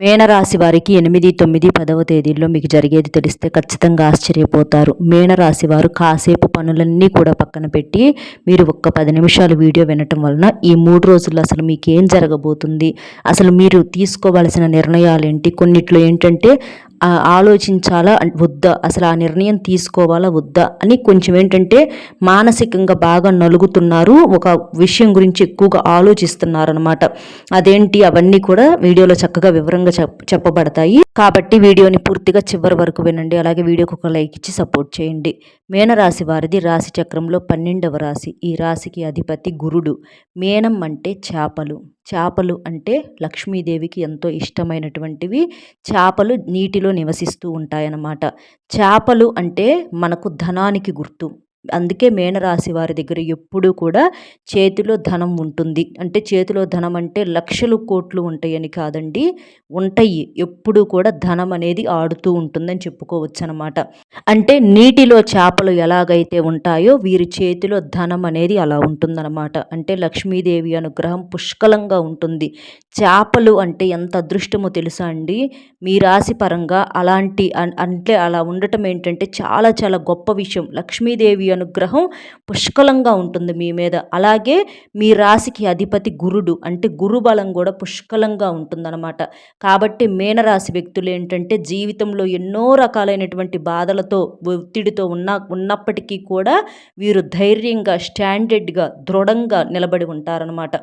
మేనరాశి వారికి ఎనిమిది తొమ్మిది పదవ తేదీల్లో మీకు జరిగేది తెలిస్తే ఖచ్చితంగా ఆశ్చర్యపోతారు. మేనరాశి వారు కాసేపు పనులన్నీ కూడా పక్కన పెట్టి మీరు ఒక్క పది నిమిషాలు వీడియో వినటం వలన ఈ మూడు రోజుల్లో అసలు మీకు ఏం జరగబోతుంది? అసలు మీరు తీసుకోవాల్సిన నిర్ణయాలు ఏంటి కొన్నిట్లో ఏంటంటే ఆలోచించాలా? వద్దా? అసలు ఆ నిర్ణయం తీసుకోవాలా? వద్దా? అని కొంచెం ఏంటంటే మానసికంగా బాగా నలుగుతున్నారు. ఒక విషయం గురించి ఎక్కువగా ఆలోచిస్తున్నారు అనమాట అదేంటి? అవన్నీ కూడా వీడియోలో చక్కగా వివరంగా చెప్పబడతాయి. కాబట్టి వీడియోని పూర్తిగా చివరి వరకు వినండి. అలాగే వీడియోకి ఒక లైక్ ఇచ్చి సపోర్ట్ చేయండి. మేనరాశి వారిది రాశి చక్రంలో పన్నెండవ రాశి. ఈ రాశికి అధిపతి గురుడు. మేనం అంటే చేపలు. చేపలు అంటే లక్ష్మీదేవికి ఎంతో ఇష్టమైనటువంటివి. చేపలు నీటిలో నివసిస్తూ ఉంటాయన్నమాట. చేపలు అంటే మనకు ధనానికి గుర్తు. అందుకే మేనరాశి వారి దగ్గర ఎప్పుడూ కూడా చేతిలో ధనం ఉంటుంది. అంటే చేతిలో ధనం అంటే లక్షలు కోట్లు ఉంటాయని కాదండి. ఉంటాయి. ఎప్పుడు కూడా ధనం అనేది ఆడుతూ ఉంటుందని చెప్పుకోవచ్చు అనమాట అంటే నీటిలో చేపలు ఎలాగైతే ఉంటాయో వీరి చేతిలో ధనం అనేది అలా ఉంటుందన్నమాట అంటే లక్ష్మీదేవి అనుగ్రహం పుష్కలంగా ఉంటుంది. చేపలు అంటే ఎంత అదృష్టమో తెలుసా అండి? మీ రాశి పరంగా అలాంటి అంటే అలా ఉండటం ఏంటంటే చాలా చాలా గొప్ప విషయం. లక్ష్మీదేవి అనుగ్రహం పుష్కలంగా ఉంటుంది మీ మీద. అలాగే మీ రాశికి అధిపతి గురుడు అంటే గురుబలం కూడా పుష్కలంగా ఉంటుందన్నమాట. కాబట్టి మీనరాశి వ్యక్తులు ఏంటంటే జీవితంలో ఎన్నో రకాలైనటువంటి బాధలతో ఒత్తిడితో ఉన్న ఉన్నప్పటికీ కూడా వీరు ధైర్యంగా స్టాండర్డ్గా దృఢంగా నిలబడి ఉంటారనమాట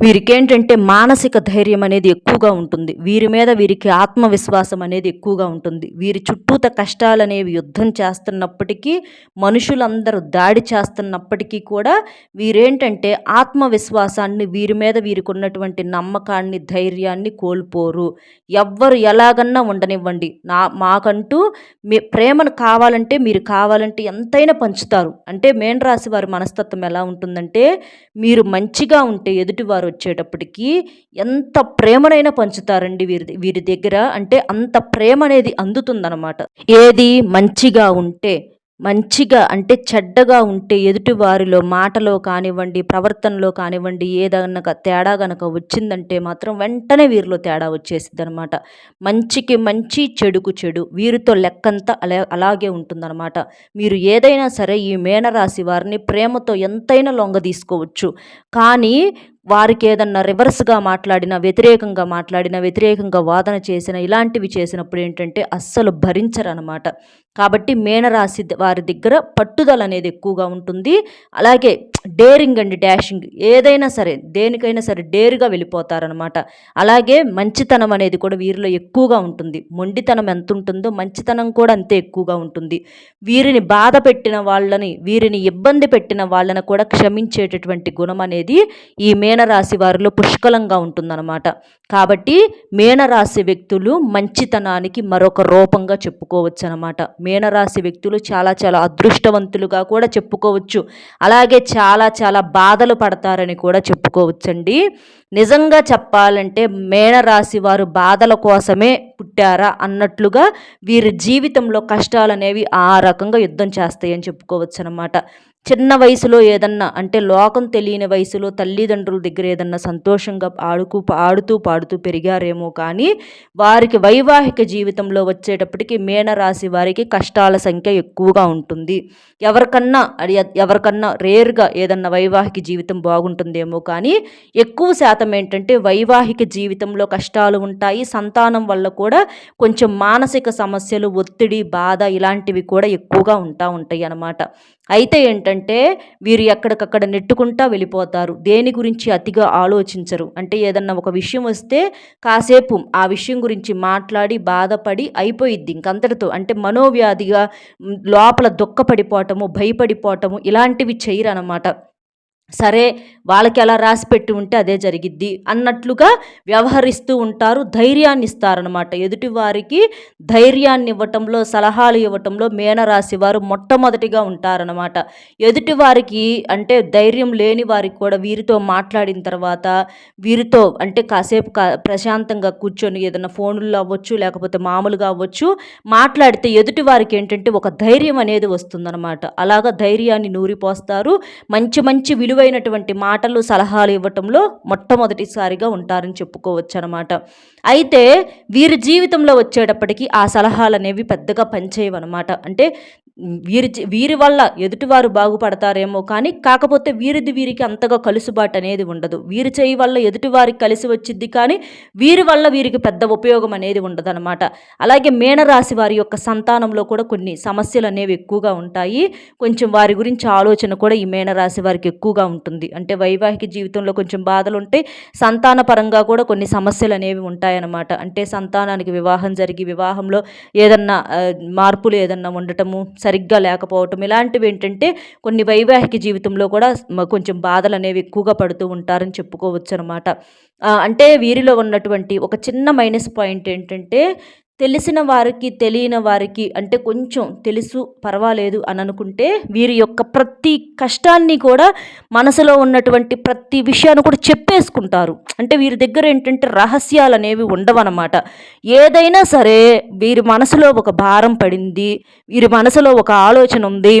వీరికేంటంటే మానసిక ధైర్యం అనేది ఎక్కువగా ఉంటుంది. వీరి మీద వీరికి ఆత్మవిశ్వాసం అనేది ఎక్కువగా ఉంటుంది. వీరి చుట్టూత కష్టాలు అనేవి యుద్ధం చేస్తున్నప్పటికీ మనుషులందరూ దాడి చేస్తున్నప్పటికీ కూడా వీరేంటంటే ఆత్మవిశ్వాసాన్ని వీరి మీద వీరికి ఉన్నటువంటి నమ్మకాన్ని ధైర్యాన్ని కోల్పోరు. ఎవ్వరు ఎలాగన్నా ఉండనివ్వండి. నా మాకంటూ మీ ప్రేమను కావాలంటే మీరు కావాలంటే ఎంతైనా పంచుతారు. అంటే మేన్ రాశి వారి మనస్తత్వం ఎలా ఉంటుందంటే మీరు మంచిగా ఉంటే ఎదుటివారు వారు వచ్చేటప్పటికి ఎంత ప్రేమనైనా పంచుతారండి వీరి వీరి దగ్గర. అంటే అంత ప్రేమ అనేది అందుతుందన్నమాట. ఏది మంచిగా ఉంటే మంచిగా అంటే చెడ్డగా ఉంటే ఎదుటి వారిలో మాటలో కానివ్వండి ప్రవర్తనలో కానివ్వండి ఏదన్నా తేడా గనక వచ్చిందంటే మాత్రం వెంటనే వీరిలో తేడా వచ్చేసింది అనమాట మంచికి మంచి చెడుకు చెడు. వీరితో లెక్కంతా అలా అలాగే ఉంటుందన్నమాట. మీరు ఏదైనా సరే ఈ మేనరాశి వారిని ప్రేమతో ఎంతైనా లొంగ తీసుకోవచ్చు కానీ వారికి ఏదన్నా రివర్స్గా మాట్లాడిన వ్యతిరేకంగా మాట్లాడిన వ్యతిరేకంగా వాదన చేసిన ఇలాంటివి చేసినప్పుడు ఏంటంటే అస్సలు భరించరనమాట కాబట్టి మేనరాశి వారి దగ్గర పట్టుదల అనేది ఎక్కువగా ఉంటుంది. అలాగే డేరింగ్ అండ్ డాషింగ్ ఏదైనా సరే దేనికైనా సరే డేరుగా వెళ్ళిపోతారనమాట అలాగే మంచితనం అనేది కూడా వీరిలో ఎక్కువగా ఉంటుంది. మొండితనం ఎంత ఉంటుందో మంచితనం కూడా అంతే ఎక్కువగా ఉంటుంది. వీరిని బాధ పెట్టిన వాళ్ళని వీరిని ఇబ్బంది పెట్టిన వాళ్ళని కూడా క్షమించేటటువంటి గుణం అనేది ఈ మేనరాశి వారిలో పుష్కలంగా ఉంటుందన్నమాట. కాబట్టి మేనరాశి వ్యక్తులు మంచితనానికి మరొక రూపంగా చెప్పుకోవచ్చు అనమాట మీనరాశి వ్యక్తులు చాలా చాలా అదృష్టవంతులుగా కూడా చెప్పుకోవచ్చు. అలాగే చాలా చాలా బాధలు పడతారని కూడా చెప్పుకోవచ్చండి. నిజంగా చెప్పాలంటే మేనరాశి వారు బాధల కోసమే పుట్టారా అన్నట్లుగా వీరి జీవితంలో కష్టాలు అనేవి ఆ రకంగా యుద్ధం చేస్తాయని చెప్పుకోవచ్చు అనమాట చిన్న వయసులో ఏదన్నా అంటే లోకం తెలియని వయసులో తల్లిదండ్రుల దగ్గర ఏదన్నా సంతోషంగా ఆడుకు ఆడుతూ పాడుతూ పెరిగారేమో కానీ వారికి వైవాహిక జీవితంలో వచ్చేటప్పటికి మీనరాశి వారికి కష్టాల సంఖ్య ఎక్కువగా ఉంటుంది. ఎవరికన్నా ఎవరికన్నా రేర్గా ఏదన్నా వైవాహిక జీవితం బాగుంటుందేమో కానీ ఎక్కువ శాతం ఏంటంటే వైవాహిక జీవితంలో కష్టాలు ఉంటాయి. సంతానం వల్ల కూడా కొంచెం మానసిక సమస్యలు ఒత్తిడి బాధ ఇలాంటివి కూడా ఎక్కువగా ఉంటా ఉంటాయి అన్నమాట అయితే ఏంటంటే వీరు ఎక్కడికక్కడ నెట్టుకుంటా వెళ్ళిపోతారు. దేని గురించి అతిగా ఆలోచించరు. అంటే ఏదన్నా ఒక విషయం వస్తే కాసేపు ఆ విషయం గురించి మాట్లాడి బాధపడి అయిపోయిద్ది ఇంకంతటితో. అంటే మనోవ్యాధిగా లోపల దుఃఖపడిపోవటము భయపడిపోవటము ఇలాంటివి చేయరు అనమాట సరే వాళ్ళకి ఎలా రాసి పెట్టి ఉంటే అదే జరిగిద్ది అన్నట్లుగా వ్యవహరిస్తూ ఉంటారు ధైర్యాన్ని ఇస్తారనమాట ఎదుటివారికి ధైర్యాన్ని ఇవ్వటంలో సలహాలు ఇవ్వటంలో మేనరాశి వారు మొట్టమొదటిగా ఉంటారనమాట ఎదుటివారికి అంటే ధైర్యం లేని వారికి కూడా వీరితో మాట్లాడిన తర్వాత వీరితో అంటే కాసేపు ప్రశాంతంగా కూర్చొని ఏదైనా ఫోన్లో అవ్వచ్చు లేకపోతే మామూలుగా అవ్వచ్చు మాట్లాడితే ఎదుటి వారికి ఏంటంటే ఒక ధైర్యం అనేది వస్తుందన్నమాట. అలాగా ధైర్యాన్ని నూరిపోస్తారు. మంచి మంచి విలువ విలువైనటువంటి మాటలు సలహాలు ఇవ్వటంలో మొట్టమొదటిసారిగా ఉంటారని చెప్పుకోవచ్చు అనమాట అయితే వీరి జీవితంలో వచ్చేటప్పటికి ఆ సలహాలు అనేవి పెద్దగా పనిచేయవన్నమాట. అంటే వీరి వీరి వల్ల ఎదుటివారు బాగుపడతారేమో కానీ కాకపోతే వీరిది వీరికి అంతగా కలుసుబాటు అనేది ఉండదు. వీరి చేయి వల్ల ఎదుటివారికి కలిసి వచ్చింది కానీ వీరి వల్ల వీరికి పెద్ద ఉపయోగం అనేది ఉండదు అనమాట అలాగే మేనరాశి వారి యొక్క సంతానంలో కూడా కొన్ని సమస్యలు అనేవి ఎక్కువగా ఉంటాయి. కొంచెం వారి గురించి ఆలోచన కూడా ఈ మీనరాశి వారికి ఎక్కువగా ఉంటుంది. అంటే వైవాహిక జీవితంలో కొంచెం బాధలు ఉంటాయి సంతాన పరంగా కూడా కొన్ని సమస్యలు అనేవి ఉంటాయన్నమాట. అంటే సంతానానికి వివాహం జరిగి వివాహంలో ఏదన్నా మార్పులు ఏదన్నా ఉండటము సరిగ్గా లేకపోవటం. ఇలాంటివి ఏంటంటే కొన్ని వైవాహిక జీవితంలో కూడా కొంచెం బాధలు అనేవి ఎక్కువగా పడుతూ ఉంటారని చెప్పుకోవచ్చు అనమాట అంటే వీరిలో ఉన్నటువంటి ఒక చిన్న మైనస్ పాయింట్ ఏంటంటే తెలిసిన వారికి తెలియని వారికి అంటే కొంచెం తెలుసు పర్వాలేదు అని అనుకుంటే వీరి యొక్క ప్రతి కష్టాన్ని కూడా మనసులో ఉన్నటువంటి ప్రతి విషయాన్ని కూడా చెప్పేసుకుంటారు. అంటే వీరి దగ్గర ఏంటంటే రహస్యాలు అనేవి ఉండవన్నమాట. ఏదైనా సరే వీరి మనసులో ఒక భారం పడింది వీరి మనసులో ఒక ఆలోచన ఉంది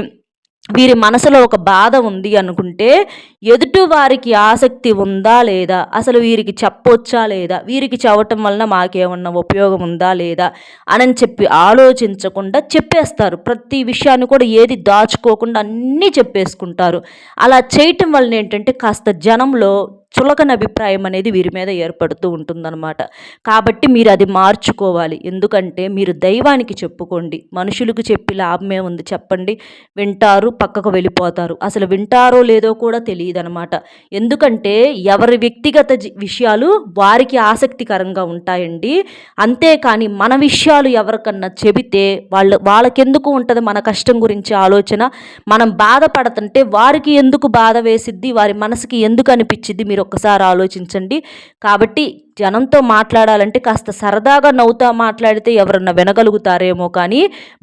వీరి మనసులో ఒక బాధ ఉంది అనుకుంటే ఎదుటి వారికి ఆసక్తి ఉందా లేదా? అసలు వీరికి చెప్పొచ్చా లేదా? వీరికి చెప్పటం వలన మాకేమన్నా ఉపయోగం ఉందా లేదా? అని చెప్పి ఆలోచించకుండా చెప్పేస్తారు. ప్రతి విషయాన్ని కూడా ఏది దాచుకోకుండా అన్నీ చెప్పేసుకుంటారు. అలా చేయటం వలన ఏంటంటే కాస్త జనంలో చులకన అభిప్రాయం అనేది వీరి మీద ఏర్పడుతూ ఉంటుందన్నమాట. కాబట్టి మీరు అది మార్చుకోవాలి. ఎందుకంటే మీరు దైవానికి చెప్పుకోండి. మనుషులకు చెప్పి లాభమే ఉంది చెప్పండి. వింటారు పక్కకు వెళ్ళిపోతారు. అసలు వింటారో లేదో కూడా తెలియదు అనమాట ఎందుకంటే ఎవరి వ్యక్తిగత విషయాలు వారికి ఆసక్తికరంగా ఉంటాయండి. అంతేకాని మన విషయాలు ఎవరికన్నా చెబితే వాళ్ళు వాళ్ళకెందుకు ఉంటుంది మన కష్టం గురించి ఆలోచన? మనం బాధపడుతుంటే వారికి ఎందుకు బాధ వేసిద్ది? వారి మనసుకి ఎందుకు అనిపించింది మీరు ఒక్కసారి ఆలోచించండి. కాబట్టి జనంతో మాట్లాడాలంటే కాస్త సరదాగా నవ్వుతా మాట్లాడితే ఎవరన్నా వినగలుగుతారేమో కానీ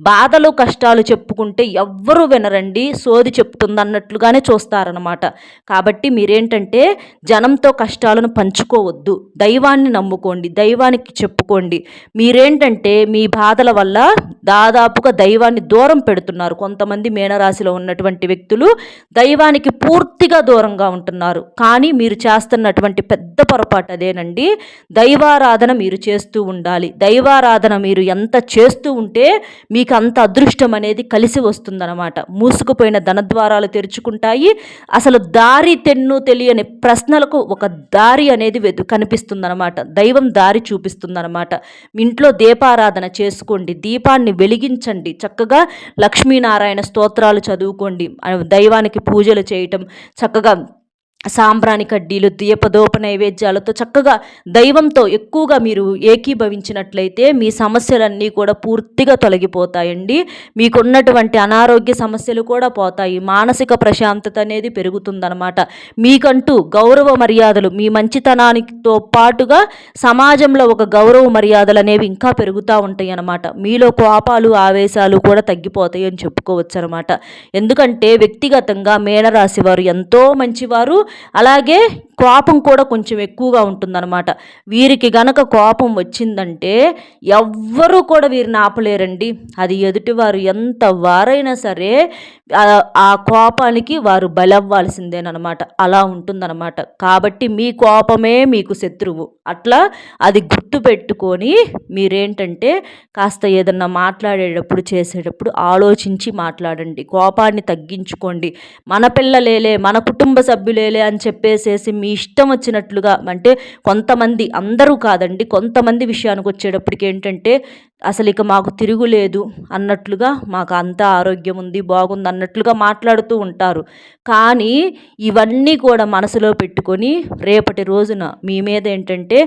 బాధలు కష్టాలు చెప్పుకుంటే ఎవ్వరూ వినరండి. సోది చెప్తుందన్నట్లుగానే చూస్తారనమాట కాబట్టి మీరేంటంటే జనంతో కష్టాలను పంచుకోవద్దు. దైవాన్ని నమ్ముకోండి దైవానికి చెప్పుకోండి. మీరేంటంటే మీ బాధల వల్ల దాదాపుగా దైవాన్ని దూరం పెడుతున్నారు. కొంతమంది మీనరాశిలో ఉన్నటువంటి వ్యక్తులు దైవానికి పూర్తిగా దూరంగా ఉంటున్నారు. కానీ మీరు చేస్తున్నటువంటి పెద్ద పొరపాటు అదేనండి. దైవారాధన మీరు చేస్తూ ఉండాలి. దైవారాధన మీరు ఎంత చేస్తూ ఉంటే మీకు అంత అదృష్టం అనేది కలిసి వస్తుందన్నమాట. మూసుకుపోయిన ధనద్వారాలు తెరుచుకుంటాయి. అసలు దారి తెన్ను తెలియని ప్రశ్నలకు ఒక దారి అనేది వెతు కనిపిస్తుందన్నమాట. దైవం దారి చూపిస్తుందన్నమాట. ఇంట్లో దీపారాధన చేసుకోండి. దీపాన్ని వెలిగించండి. చక్కగా లక్ష్మీనారాయణ స్తోత్రాలు చదువుకోండి. దైవానికి పూజలు చేయటం. చక్కగా సాంబ్రాణి కడ్డీలు దీపదోప నైవేద్యాలతో చక్కగా దైవంతో ఎక్కువగా మీరు ఏకీభవించినట్లయితే మీ సమస్యలన్నీ కూడా పూర్తిగా తొలగిపోతాయండి. మీకున్నటువంటి అనారోగ్య సమస్యలు కూడా పోతాయి. మానసిక ప్రశాంతత అనేది పెరుగుతుందనమాట మీకంటూ గౌరవ మర్యాదలు మీ మంచితనానికితో పాటుగా సమాజంలో ఒక గౌరవ మర్యాదలు అనేవి ఇంకా పెరుగుతూ ఉంటాయి అన్నమాట మీలో కోపాలు ఆవేశాలు కూడా తగ్గిపోతాయి అని చెప్పుకోవచ్చు అనమాట ఎందుకంటే వ్యక్తిగతంగా మేనరాశి వారు ఎంతో మంచివారు. అలాగే కోపం కూడా కొంచెం ఎక్కువగా ఉంటుందన్నమాట. వీరికి గనక కోపం వచ్చిందంటే ఎవ్వరూ కూడా వీరిని ఆపలేరండి. అది ఎదుటివారు ఎంత వారైనా సరే ఆ కోపానికి వారు బలవ్వాల్సిందేనమాట అలా ఉంటుందన్నమాట. కాబట్టి మీ కోపమే మీకు శత్రువు. అట్లా అది గుర్తు పెట్టుకొని మీరేంటంటే కాస్త ఏదన్నా మాట్లాడేటప్పుడు చేసేటప్పుడు ఆలోచించి మాట్లాడండి. కోపాన్ని తగ్గించుకోండి. మన పిల్లలేలే మన కుటుంబ సభ్యులేలే అని చెప్పేసేసి మీ ఇష్టం వచ్చినట్లుగా అంటే కొంతమంది అందరూ కాదండి కొంతమంది విషయానికి వచ్చేటప్పటికి ఏంటంటే అసలు ఇక మాకు తిరుగులేదు అన్నట్లుగా మాకు అంత ఆరోగ్యం ఉంది బాగుంది అన్నట్లుగా మాట్లాడుతూ ఉంటారు. కానీ ఇవన్నీ కూడా మనసులో పెట్టుకొని రేపటి రోజున మీ మీద ఏంటంటే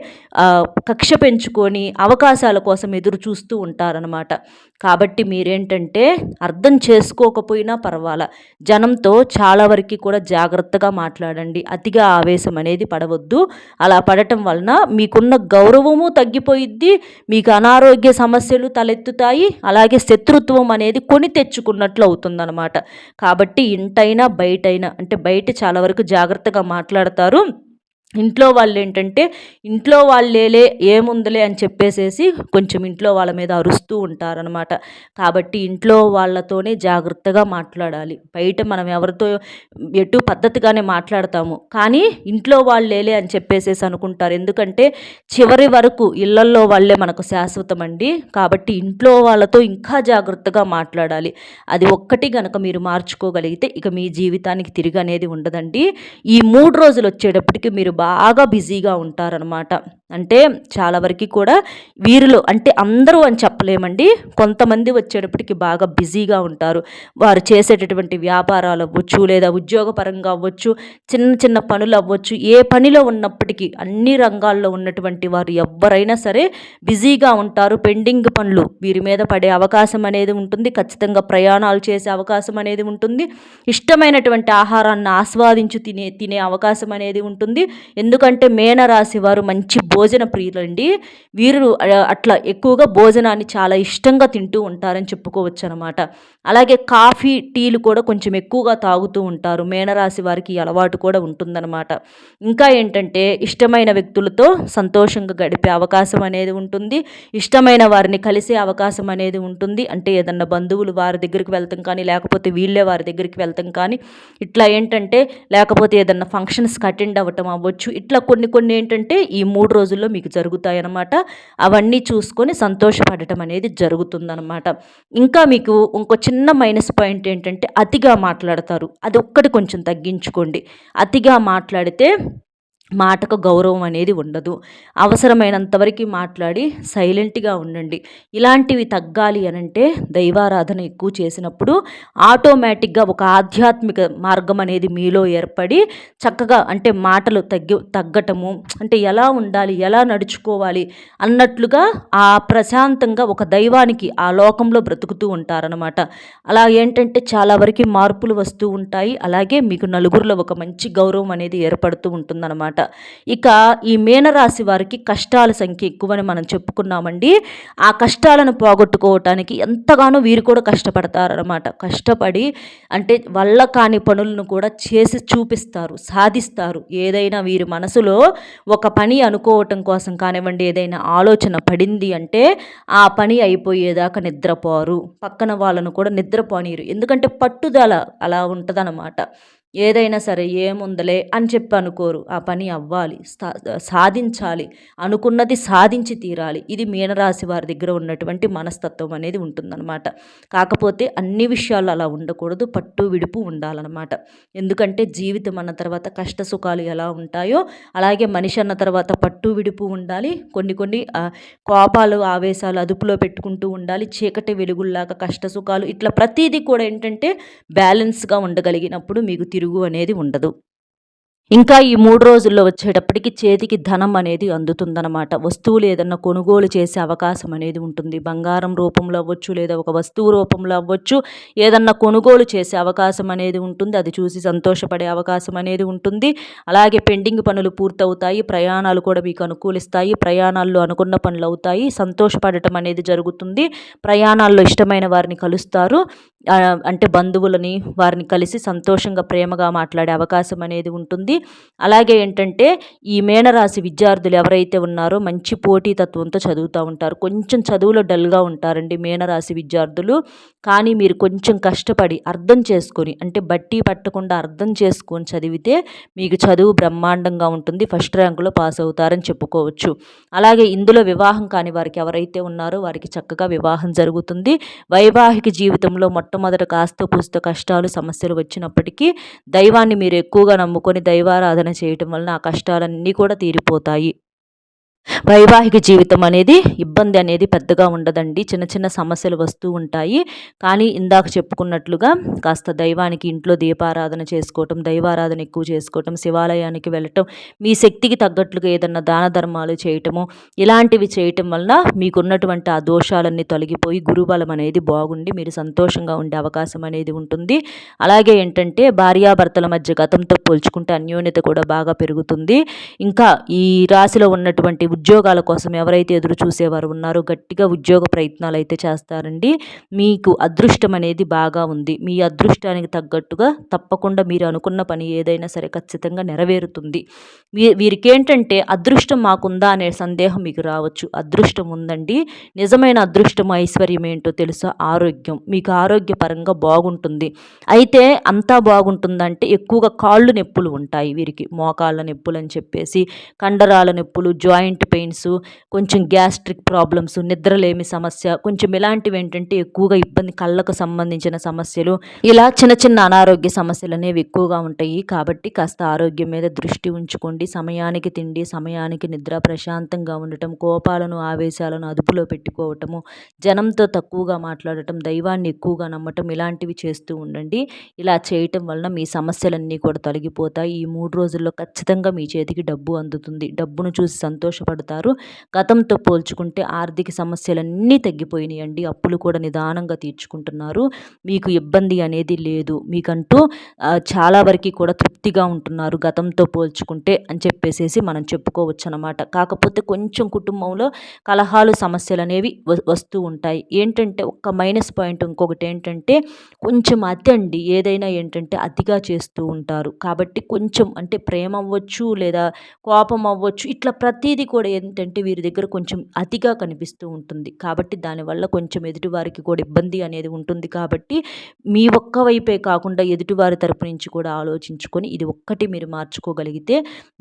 కక్ష పెంచుకొని అవకాశాల కోసం ఎదురు చూస్తూ ఉంటారనమాట కాబట్టి మీరేంటంటే అర్థం చేసుకోకపోయినా పర్వాలా. జనంతో చాలా వరకు కూడా జాగ్రత్తగా మాట్లాడండి. అతిగా ఆవేశం అనేది పడవద్దు. అలా పడటం వలన మీకున్న గౌరవము తగ్గిపోయిద్ది మీకు అనారోగ్య సమస్య సమస్యలు తలెత్తుతాయి. అలాగే శత్రుత్వం అనేది కొని తెచ్చుకున్నట్లు అవుతుందన్నమాట. కాబట్టి ఇంటైనా బయటైనా అంటే బయట చాలా వరకు జాగ్రత్తగా మాట్లాడతారు. ఇంట్లో వాళ్ళు ఏంటంటే ఇంట్లో వాళ్ళేలే ఏముందిలే అని చెప్పేసేసి కొంచెం ఇంట్లో వాళ్ళ మీద అరుస్తూ ఉంటారనమాట కాబట్టి ఇంట్లో వాళ్ళతోనే జాగ్రత్తగా మాట్లాడాలి. బయట మనం ఎవరితో ఎటు పద్ధతిగానే మాట్లాడతాము. కానీ ఇంట్లో వాళ్ళేలే అని చెప్పేసేసి అనుకుంటారు. ఎందుకంటే చివరి వరకు ఇళ్ళల్లో వాళ్ళే మనకు శాశ్వతం అండి. కాబట్టి ఇంట్లో వాళ్ళతో ఇంకా జాగ్రత్తగా మాట్లాడాలి. అది ఒక్కటి గనక మీరు మార్చుకోగలిగితే ఇక మీ జీవితానికి తిరిగి అనేది ఉండదండి. ఈ మూడు రోజులు వచ్చేటప్పటికి మీరు బాగా బిజీగా ఉంటారనమాట అంటే చాలా వరకు కూడా వీరిలో అంటే అందరూ అని చెప్పలేమండి. కొంతమంది వచ్చేటప్పటికి బాగా బిజీగా ఉంటారు. వారు చేసేటటువంటి వ్యాపారాలు అవ్వచ్చు లేదా ఉద్యోగపరంగా అవ్వచ్చు చిన్న చిన్న పనులు అవ్వచ్చు. ఏ పనిలో ఉన్నప్పటికీ అన్ని రంగాల్లో ఉన్నటువంటి వారు ఎవరైనా సరే బిజీగా ఉంటారు. పెండింగ్ పనులు వీరి మీద పడే అవకాశం అనేది ఉంటుంది. ఖచ్చితంగా ప్రయాణాలు చేసే అవకాశం అనేది ఉంటుంది. ఇష్టమైనటువంటి ఆహారాన్ని ఆస్వాదించు తినే తినే అవకాశం అనేది ఉంటుంది. ఎందుకంటే మేనరాశి వారు మంచి భోజన ప్రియులండి. వీరు అట్లా ఎక్కువగా భోజనాన్ని చాలా ఇష్టంగా తింటూ ఉంటారని చెప్పుకోవచ్చు అనమాట అలాగే కాఫీ టీలు కూడా కొంచెం ఎక్కువగా తాగుతూ ఉంటారు. మేనరాశి వారికి అలవాటు కూడా ఉంటుందన్నమాట ఇంకా ఏంటంటే ఇష్టమైన వ్యక్తులతో సంతోషంగా గడిపే అవకాశం అనేది ఉంటుంది. ఇష్టమైన వారిని కలిసే అవకాశం అనేది ఉంటుంది. అంటే ఏదన్నా బంధువులు వారి దగ్గరికి వెళ్తాం కానీ లేకపోతే వీళ్ళే వారి దగ్గరికి వెళ్తాం కానీ ఇట్లా ఏంటంటే లేకపోతే ఏదన్నా ఫంక్షన్స్కి అటెండ్ అవ్వటం అవ్వచ్చు ఇట్లా కొన్ని కొన్ని ఏంటంటే ఈ మూడు రోజుల్లో మీకు జరుగుతాయన్నమాట. అవన్నీ చూసుకొని సంతోషపడటం అనేది జరుగుతుందన్నమాట. ఇంకా మీకు ఇంకో చిన్న మైనస్ పాయింట్ ఏంటంటే అతిగా మాట్లాడతారు. అది ఒక్కటి కొంచెం తగ్గించుకోండి. అతిగా మాట్లాడితే మాటకు గౌరవం అనేది ఉండదు. అవసరమైనంతవరకు మాట్లాడి సైలెంట్గా ఉండండి. ఇలాంటివి తగ్గాలి అనంటే దైవారాధన ఎక్కువ చేసినప్పుడు ఆటోమేటిక్గా ఒక ఆధ్యాత్మిక మార్గం అనేది మీలో ఏర్పడి చక్కగా అంటే మాటలు తగ్గి తగ్గటము అంటే ఎలా ఉండాలి ఎలా నడుచుకోవాలి అన్నట్లుగా ఆ ప్రశాంతంగా ఒక దైవానికి ఆ లోకంలో బ్రతుకుతూ ఉంటారనమాట అలా ఏంటంటే చాలా వరకు మార్పులు వస్తూ ఉంటాయి. అలాగే మీకు నలుగురిలో ఒక మంచి గౌరవం అనేది ఏర్పడుతూ ఉంటుందన్నమాట. ఇక ఈ మీనరాశి వారికి కష్టాల సంఖ్య ఎక్కువని మనం చెప్పుకున్నామండి. ఆ కష్టాలను పోగొట్టుకోవటానికి ఎంతగానో వీరు కూడా కష్టపడతారనమాట కష్టపడి అంటే వల్ల కాని పనులను కూడా చేసి చూపిస్తారు సాధిస్తారు. ఏదైనా వీరి మనసులో ఒక పని అనుకోవటం కోసం కానివ్వండి ఏదైనా ఆలోచన పడింది అంటే ఆ పని అయిపోయేదాకా నిద్రపోరు. పక్కన వాళ్ళను కూడా నిద్రపోనీరు ఎందుకంటే పట్టుదల అలా ఉంటుందన్నమాట. ఏదైనా సరే ఏముందలే అని చెప్పి అనుకోరు. ఆ పని అవ్వాలి సాధించాలి అనుకున్నది సాధించి తీరాలి. ఇది మీనరాశి వారి దగ్గర ఉన్నటువంటి మనస్తత్వం అనేది ఉంటుందన్నమాట. కాకపోతే అన్ని విషయాలు అలా ఉండకూడదు పట్టు విడుపు ఉండాలన్నమాట. ఎందుకంటే జీవితం అన్న తర్వాత కష్ట సుఖాలు ఎలా ఉంటాయో అలాగే మనిషి అన్న తర్వాత పట్టు విడుపు ఉండాలి. కొన్ని కొన్ని కోపాలు ఆవేశాలు అదుపులో పెట్టుకుంటూ ఉండాలి. చీకటి వెలుగుల్లాగా కష్ట సుఖాలు ఇట్లా ప్రతిదీ కూడా ఏంటంటే బ్యాలెన్స్గా ఉండగలిగినప్పుడు మీకు తిరుగు తిరుగు అనేది ఉండదు. ఇంకా ఈ మూడు రోజుల్లో వచ్చేటప్పటికి చేతికి ధనం అనేది అందుతుందన్నమాట. వస్తువులు ఏదన్నా కొనుగోలు చేసే అవకాశం అనేది ఉంటుంది. బంగారం రూపంలో అవ్వచ్చు లేదా ఒక వస్తువు రూపంలో అవ్వచ్చు ఏదన్నా కొనుగోలు చేసే అవకాశం అనేది ఉంటుంది. అది చూసి సంతోషపడే అవకాశం అనేది ఉంటుంది. అలాగే పెండింగ్ పనులు పూర్తవుతాయి ప్రయాణాలు కూడా మీకు అనుకూలిస్తాయి. ప్రయాణాల్లో అనుకున్న పనులు అవుతాయి. సంతోషపడటం అనేది జరుగుతుంది. ప్రయాణాల్లో ఇష్టమైన వారిని కలుస్తారు. అంటే బంధువులని వారిని కలిసి సంతోషంగా ప్రేమగా మాట్లాడే అవకాశం అనేది ఉంటుంది. అలాగే ఏంటంటే ఈ మేనరాశి విద్యార్థులు ఎవరైతే ఉన్నారో మంచి పోటీతత్వంతో చదువుతూ ఉంటారు. కొంచెం చదువులో డల్గా ఉంటారండి మేనరాశి విద్యార్థులు. కానీ మీరు కొంచెం కష్టపడి అర్థం చేసుకొని అంటే బట్టి పట్టకుండా అర్థం చేసుకొని చదివితే మీకు చదువు బ్రహ్మాండంగా ఉంటుంది. ఫస్ట్ ర్యాంకులో పాస్ అవుతారని చెప్పుకోవచ్చు. అలాగే ఇందులో వివాహం కాని వారికి ఎవరైతే ఉన్నారో వారికి చక్కగా వివాహం జరుగుతుంది. వైవాహిక జీవితంలో మొట్టమొదట కాస్త పూస్త కష్టాలు సమస్యలు వచ్చినప్పటికీ దైవాన్ని మీరు ఎక్కువగా నమ్ముకొని దైవారాధన చేయటం వలన ఆ కష్టాలన్నీ కూడా తీరిపోతాయి. వైవాహిక జీవితం అనేది ఇబ్బంది అనేది పెద్దగా ఉండదండి. చిన్న చిన్న సమస్యలు వస్తూ ఉంటాయి. కానీ ఇందాక చెప్పుకున్నట్లుగా కాస్త దైవానికి ఇంట్లో దీపారాధన చేసుకోవటం దైవారాధన ఎక్కువ చేసుకోవటం శివాలయానికి వెళ్ళటం మీ శక్తికి తగ్గట్లుగా ఏదన్నా దాన ధర్మాలు చేయటము ఇలాంటివి చేయటం వలన మీకున్నటువంటి ఆ దోషాలన్నీ తొలగిపోయి గురుబలం అనేది బాగుండి మీరు సంతోషంగా ఉండే అవకాశం అనేది ఉంటుంది. అలాగే ఏంటంటే భార్యాభర్తల మధ్య గతంతో పోల్చుకుంటే అన్యోన్యత కూడా బాగా పెరుగుతుంది. ఇంకా ఈ రాశిలో ఉన్నటువంటి ఉద్యోగాల కోసం ఎవరైతే ఎదురు చూసేవారు ఉన్నారో గట్టిగా ఉద్యోగ ప్రయత్నాలు అయితే చేస్తారండి. మీకు అదృష్టం అనేది బాగా ఉంది. మీ అదృష్టానికి తగ్గట్టుగా తప్పకుండా మీరు అనుకున్న పని ఏదైనా సరే ఖచ్చితంగా నెరవేరుతుంది. వీ వీరికి ఏంటంటే అదృష్టం మాకుందా అనే సందేహం మీకు రావచ్చు. అదృష్టం ఉందండి. నిజమైన అదృష్టం ఐశ్వర్యం ఏంటో తెలుసా? ఆరోగ్యం. మీకు ఆరోగ్యపరంగా బాగుంటుంది. అయితే అంతా బాగుంటుందంటే ఎక్కువగా కాళ్ళు నొప్పులు ఉంటాయి వీరికి. మోకాళ్ళ నొప్పులు అని చెప్పేసి కండరాల నొప్పులు జాయింట్ పెయిన్స్ కొంచెం గ్యాస్ట్రిక్ ప్రాబ్లమ్స్ నిద్రలేమి సమస్య కొంచెం ఇలాంటివి ఏంటంటే ఎక్కువగా ఇబ్బంది కళ్ళకు సంబంధించిన సమస్యలు ఇలా చిన్న చిన్న అనారోగ్య సమస్యలు అనేవి ఎక్కువగా ఉంటాయి. కాబట్టి కాస్త ఆరోగ్యం మీద దృష్టి ఉంచుకోండి. సమయానికి తిండి సమయానికి నిద్ర ప్రశాంతంగా ఉండటం కోపాలను ఆవేశాలను అదుపులో పెట్టుకోవటము జనంతో తక్కువగా మాట్లాడటం దైవాన్ని ఎక్కువగా నమ్మటం ఇలాంటివి చేస్తూ ఉండండి. ఇలా చేయటం వలన మీ సమస్యలన్నీ కూడా తొలగిపోతాయి. ఈ మూడు రోజుల్లో ఖచ్చితంగా మీ చేతికి డబ్బు అందుతుంది. డబ్బును చూసి బాధపడతారు. గతంతో పోల్చుకుంటే ఆర్థిక సమస్యలన్నీ తగ్గిపోయినాయండి. అప్పులు కూడా నిదానంగా తీర్చుకుంటున్నారు. మీకు ఇబ్బంది అనేది లేదు. మీకంటూ చాలా వరకు కూడా తృప్తిగా ఉంటున్నారు. గతంతో పోల్చుకుంటే అని చెప్పేసేసి మనం చెప్పుకోవచ్చు అనమాట కాకపోతే కొంచెం కుటుంబంలో కలహాలు సమస్యలు అనేవి వస్తూ ఉంటాయి. ఏంటంటే ఒక్క మైనస్ పాయింట్ ఇంకొకటి ఏంటంటే కొంచెం అతి అండి. ఏదైనా ఏంటంటే అతిగా చేస్తూ ఉంటారు. కాబట్టి కొంచెం అంటే ప్రేమ అవ్వచ్చు లేదా కోపం అవ్వచ్చు ఇట్లా ప్రతిదీ కూడా ఏంటంటే వీరి దగ్గర కొంచెం అతిగా కనిపిస్తూ ఉంటుంది. కాబట్టి దానివల్ల కొంచెం ఎదుటివారికి కూడా ఇబ్బంది అనేది ఉంటుంది. కాబట్టి మీ ఒక్క వైపే కాకుండా ఎదుటివారి తరపు నుంచి కూడా ఆలోచించుకొని ఇది ఒక్కటి మీరు మార్చుకోగలిగితే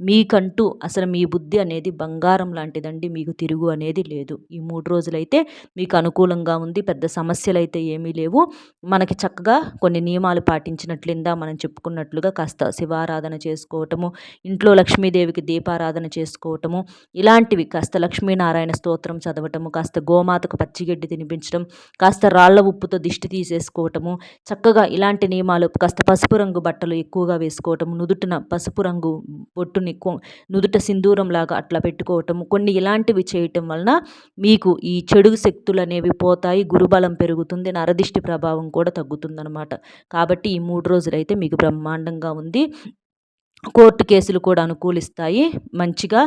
మీకంటూ అసలు మీ బుద్ధి అనేది బంగారం లాంటిదండి. మీకు తిరుగు అనేది లేదు. ఈ మూడు రోజులైతే మీకు అనుకూలంగా ఉంది. పెద్ద సమస్యలు అయితే ఏమీ లేవు. మనకి చక్కగా కొన్ని నియమాలు పాటించినట్లిందా మనం చెప్పుకున్నట్లుగా కాస్త శివారాధన చేసుకోవటము ఇంట్లో లక్ష్మీదేవికి దీపారాధన చేసుకోవటము ఇలాంటివి. కాస్త లక్ష్మీనారాయణ స్తోత్రం చదవటము కాస్త గోమాతకు పచ్చిగడ్డి తినిపించడం కాస్త రాళ్ళ ఉప్పుతో దిష్టి తీసేసుకోవటము చక్కగా ఇలాంటి నియమాలు కాస్త పసుపు రంగు బట్టలు ఎక్కువగా వేసుకోవటం నుదుటిన పసుపు రంగు బొట్టుని నుదుట సింధూరం లాగా అట్లా పెట్టుకోవటము కొన్ని ఇలాంటివి చేయటం వలన మీకు ఈ చెడు శక్తులు అనేవి పోతాయి గురుబలం పెరుగుతుంది నరదిష్టి ప్రభావం కూడా తగ్గుతుందనమాట కాబట్టి ఈ మూడు రోజులైతే మీకు బ్రహ్మాండంగా ఉంది. కోర్టు కేసులు కూడా అనుకూలిస్తాయి. మంచిగా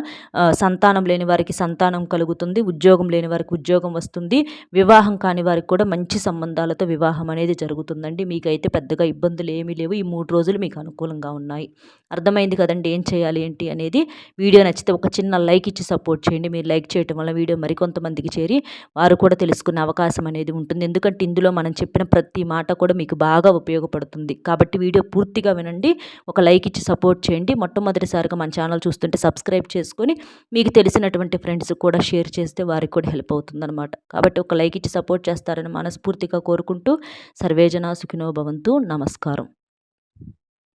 సంతానం లేని వారికి సంతానం కలుగుతుంది ఉద్యోగం లేని వారికి ఉద్యోగం వస్తుంది వివాహం కాని వారికి కూడా మంచి సంబంధాలతో వివాహం అనేది జరుగుతుందండి. మీకైతే పెద్దగా ఇబ్బందులు ఏమీ లేవు. ఈ మూడు రోజులు మీకు అనుకూలంగా ఉన్నాయి. అర్థమైంది కదండి ఏం చేయాలి ఏంటి అనేది. వీడియో నచ్చితే ఒక చిన్న లైక్ ఇచ్చి సపోర్ట్ చేయండి. మీరు లైక్ చేయటం వల్ల వీడియో మరికొంతమందికి చేరి వారు కూడా తెలుసుకునే అవకాశం అనేది ఉంటుంది. ఎందుకంటే ఇందులో మనం చెప్పిన ప్రతి మాట కూడా మీకు బాగా ఉపయోగపడుతుంది. కాబట్టి వీడియో పూర్తిగా వినండి. ఒక లైక్ ఇచ్చి సపోర్ట్ చేయండి మొట్టమొదటిసారిగా మన ఛానల్ చూస్తుంటే సబ్స్క్రైబ్ చేసుకొని మీకు తెలిసినటువంటి ఫ్రెండ్స్ కూడా షేర్ చేస్తే వారికి కూడా హెల్ప్ అవుతుందన్నమాట. కాబట్టి ఒక లైక్ ఇచ్చి సపోర్ట్ చేస్తారని మనస్ఫూర్తిగా కోరుకుంటూ సర్వేజన సుఖినో భవంతు. నమస్కారం.